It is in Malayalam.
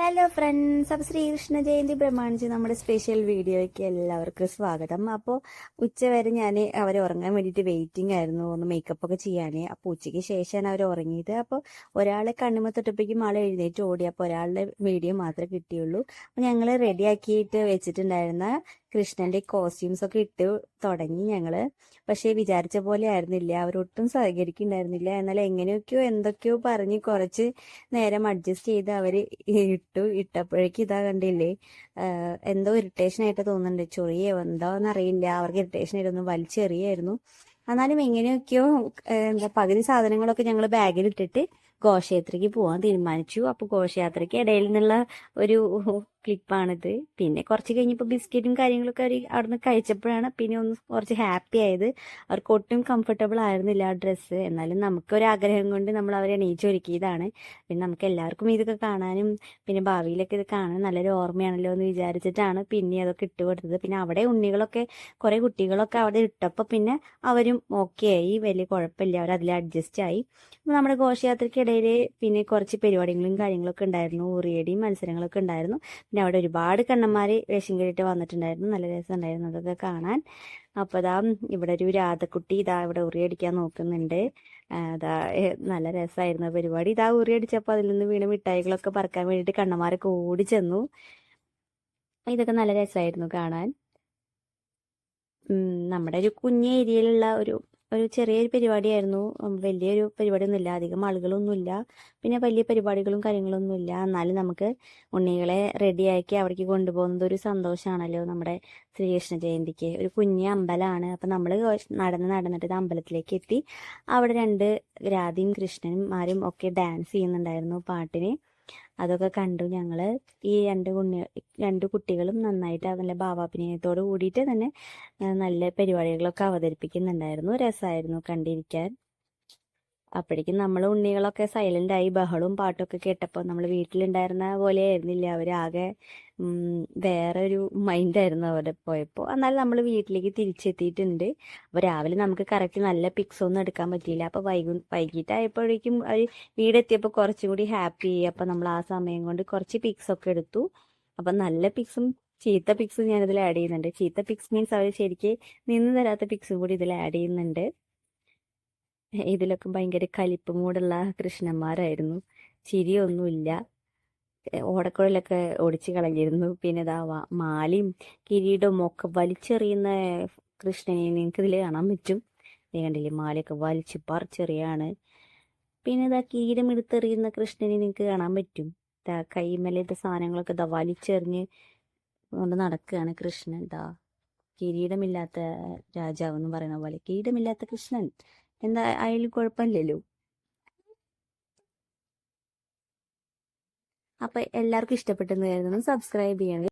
ഹലോ ഫ്രണ്ട്സ് അപ്പോൾ ശ്രീകൃഷ്ണ ജയന്തി പ്രമാണിച്ച് നമ്മുടെ സ്പെഷ്യൽ വീഡിയോയ്ക്ക് എല്ലാവർക്കും സ്വാഗതം. അപ്പോൾ ഉച്ചവരെ ഞാൻ അവർ ഉറങ്ങാൻ വേണ്ടിയിട്ട് വെയിറ്റിംഗ് ആയിരുന്നു. ഒന്ന് മേക്കപ്പ് ഒക്കെ ചെയ്യാനേ. അപ്പോൾ ഉച്ചയ്ക്ക് ശേഷമാണ് അവർ ഉറങ്ങിയത്. അപ്പോൾ ഒരാളെ കണ്ണുമ തൊട്ടപ്പോഴേക്കും ആൾ എഴുന്നേറ്റ് ഓടി. അപ്പോൾ ഒരാളുടെ വീഡിയോ മാത്രമേ കിട്ടിയുള്ളൂ. അപ്പോൾ ഞങ്ങൾ റെഡിയാക്കിയിട്ട് വെച്ചിട്ടുണ്ടായിരുന്ന കൃഷ്ണന്റെ കോസ്റ്റ്യൂംസ് ഒക്കെ ഇട്ട് തുടങ്ങി ഞങ്ങൾ. പക്ഷെ വിചാരിച്ച പോലെ ആയിരുന്നില്ല. അവരൊട്ടും സഹകരിക്കുന്നുണ്ടായിരുന്നില്ല. എന്നാൽ എങ്ങനെയൊക്കെയോ എന്തൊക്കെയോ പറഞ്ഞ് കുറച്ച് നേരം അഡ്ജസ്റ്റ് ചെയ്ത് അവർ ഇട്ടു. ഇട്ടപ്പോഴേക്കും ഇതാ കണ്ടില്ലേ എന്തോ ഇറിറ്റേഷൻ ആയിട്ട് തോന്നുന്നുണ്ട്. ചൊറിയോ എന്താന്ന് അറിയില്ല അവർക്ക് ഇറിറ്റേഷൻ ആയിരുന്നു വലിച്ചെറിയായിരുന്നു എന്നാലും എങ്ങനെയൊക്കെയോ എന്താ പകുതി സാധനങ്ങളൊക്കെ ഞങ്ങൾ ബാഗിൽ ഇട്ടിട്ട് ഘോഷയാത്രയ്ക്ക് പോകാൻ തീരുമാനിച്ചു. അപ്പോൾ ഘോഷയാത്രയ്ക്ക് ഇടയിൽ നിന്നുള്ള ഒരു ക്ലിപ്പാണിത് പിന്നെ കുറച്ച് കഴിഞ്ഞപ്പോൾ ബിസ്ക്കറ്റും കാര്യങ്ങളൊക്കെ അവർ അവിടുന്ന് കഴിച്ചപ്പോഴാണ് പിന്നെ ഒന്ന് കുറച്ച് ഹാപ്പി ആയത്. അവർക്ക് ഒട്ടും കംഫർട്ടബിൾ ആയിരുന്നില്ല ആ ഡ്രസ്സ് എന്നാലും നമുക്കൊരു ആഗ്രഹം കൊണ്ട് നമ്മൾ അവരെ എണീച്ചൊരുക്കിയതാണ് പിന്നെ നമുക്ക് എല്ലാവർക്കും ഇതൊക്കെ കാണാനും പിന്നെ ഭാവിയിലൊക്കെ ഇത് കാണാൻ നല്ലൊരു ഓർമ്മയാണല്ലോ എന്ന് വിചാരിച്ചിട്ടാണ് പിന്നെ അതൊക്കെ ഇട്ട് കൊടുത്തത്. പിന്നെ അവിടെ ഉണ്ണികളൊക്കെ കുറെ കുട്ടികളൊക്കെ അവിടെ ഇട്ടപ്പോൾ പിന്നെ അവരും ഓക്കെ ആയി. വലിയ കുഴപ്പമില്ല. അവർ അതിൽ അഡ്ജസ്റ്റ് ആയി. നമ്മുടെ ഘോഷയാത്രയ്ക്കിടയിൽ പിന്നെ കുറച്ച് പരിപാടികളും കാര്യങ്ങളൊക്കെ ഉണ്ടായിരുന്നു. ഉറിയടിയും മത്സരങ്ങളൊക്കെ ഉണ്ടായിരുന്നു. പിന്നെ അവിടെ ഒരുപാട് കണ്ണന്മാർ വേഷം കെട്ടിട്ട് വന്നിട്ടുണ്ടായിരുന്നു. നല്ല രസമുണ്ടായിരുന്നു അതൊക്കെ കാണാൻ. അപ്പോൾ ഇതാ ഇവിടെ ഒരു രാധക്കുട്ടി ഇതാ ഇവിടെ ഉറിയടിക്കാൻ നോക്കുന്നുണ്ട്. അതാ നല്ല രസമായിരുന്നു പരിപാടി. ഇതാ ഉറിയടിച്ചപ്പോൾ അതിൽ നിന്ന് വീണ മിഠായികളൊക്കെ പറക്കാൻ വേണ്ടിയിട്ട് കണ്ണന്മാരൊക്കെ ഓടി ചെന്നു. ഇതൊക്കെ നല്ല രസമായിരുന്നു കാണാൻ. നമ്മുടെ ഒരു കുഞ്ഞ ഏരിയയിലുള്ള ഒരു ഒരു ചെറിയൊരു പരിപാടിയായിരുന്നു. വലിയൊരു പരിപാടിയൊന്നുമില്ല. അധികം ആളുകളൊന്നുമില്ല. പിന്നെ വലിയ പരിപാടികളും കാര്യങ്ങളൊന്നുമില്ല. എന്നാലും നമുക്ക് ഉണ്ണികളെ റെഡിയാക്കി അവിടേക്ക് കൊണ്ടുപോകുന്നത് ഒരു സന്തോഷമാണല്ലോ നമ്മുടെ ശ്രീകൃഷ്ണ ജയന്തിക്ക് ഒരു കുഞ്ഞ് അമ്പലമാണ് അപ്പം നമ്മൾ നടന്ന് നടന്നിട്ട് അമ്പലത്തിലേക്ക് എത്തി. അവിടെ രണ്ട് രാധയും കൃഷ്ണന്മാരും ഒക്കെ ഡാൻസ് ചെയ്യുന്നുണ്ടായിരുന്നു പാട്ടിന്. അതൊക്കെ കണ്ടു ഞങ്ങൾ ഈ രണ്ട് കുഞ്ഞ രണ്ട് കുട്ടികളും നന്നായിട്ട് നല്ല ഭാവാഭിനയത്തോട് കൂടിയിട്ട് തന്നെ നല്ല പരിപാടികളൊക്കെ അവതരിപ്പിക്കുന്നുണ്ടായിരുന്നു. രസമായിരുന്നു കണ്ടിരിക്കാൻ. അപ്പോഴേക്കും നമ്മൾ ഉണ്ണികളൊക്കെ സൈലന്റ് ആയി ബഹളവും പാട്ടൊക്കെ കേട്ടപ്പോൾ നമ്മൾ വീട്ടിലുണ്ടായിരുന്ന പോലെ ആയിരുന്നില്ല? അവരാകെ വേറെ ഒരു മൈൻഡായിരുന്നു അവിടെ പോയപ്പോൾ എന്നാൽ നമ്മൾ വീട്ടിലേക്ക് തിരിച്ചെത്തിയിട്ടുണ്ട്. അപ്പോൾ രാവിലെ നമുക്ക് കറക്റ്റ് നല്ല പിക്സ് ഒന്നും എടുക്കാൻ പറ്റിയില്ല. അപ്പോൾ വൈകു വൈകിട്ടായപ്പോഴേക്കും അവർ വീടെത്തിയപ്പോൾ കുറച്ചും കൂടി ഹാപ്പി അപ്പോൾ നമ്മൾ ആ സമയം കൊണ്ട് കുറച്ച് പിക്സ് ഒക്കെ എടുത്തു. അപ്പം നല്ല പിക്സും ചീത്ത പിക്സും ഞാനിതിൽ ആഡ് ചെയ്യുന്നുണ്ട്. ചീത്ത പിക്സ് മീൻസ് അവർ ശരിക്ക് നിന്ന് തരാത്ത പിക്സും കൂടി ഇതിൽ ആഡ് ചെയ്യുന്നുണ്ട്. ഇതിലൊക്കെ ഭയങ്കര കലിപ്പ് മൂടുള്ള കൃഷ്ണന്മാരായിരുന്നു. ചിരിയൊന്നുമില്ല. ഓടക്കുഴലൊക്കെ ഒടിച്ചു കളഞ്ഞിരുന്നു. പിന്നെ ഇതാ മാലയും കിരീടവും ഒക്കെ വലിച്ചെറിയുന്ന കൃഷ്ണനെ നിങ്ങൾക്ക് ഇതിൽ കാണാൻ പറ്റും. നീ കണ്ടില്ലേ മാലയൊക്കെ വലിച്ച് പറിച്ചെറിയാണ്. പിന്നെ ഇതാ കിരീടം എടുത്തെറിയുന്ന കൃഷ്ണനെ നിങ്ങൾക്ക് കാണാൻ പറ്റും. ഇതാ കൈമലത്തെ സാധനങ്ങളൊക്കെ ഇതാ വലിച്ചെറിഞ്ഞ് കൊണ്ട് നടക്കുകയാണ് കൃഷ്ണൻ. ഇതാ കിരീടമില്ലാത്ത രാജാവ് എന്ന് പറയുന്ന പോലെ കിരീടമില്ലാത്ത കൃഷ്ണൻ. എന്താ അതിൽ കുഴപ്പമില്ലല്ലോ? അപ്പൊ എല്ലാവർക്കും ഇഷ്ടപ്പെട്ടെന്ന് കരുതുന്നു. സബ്സ്ക്രൈബ് ചെയ്യണം.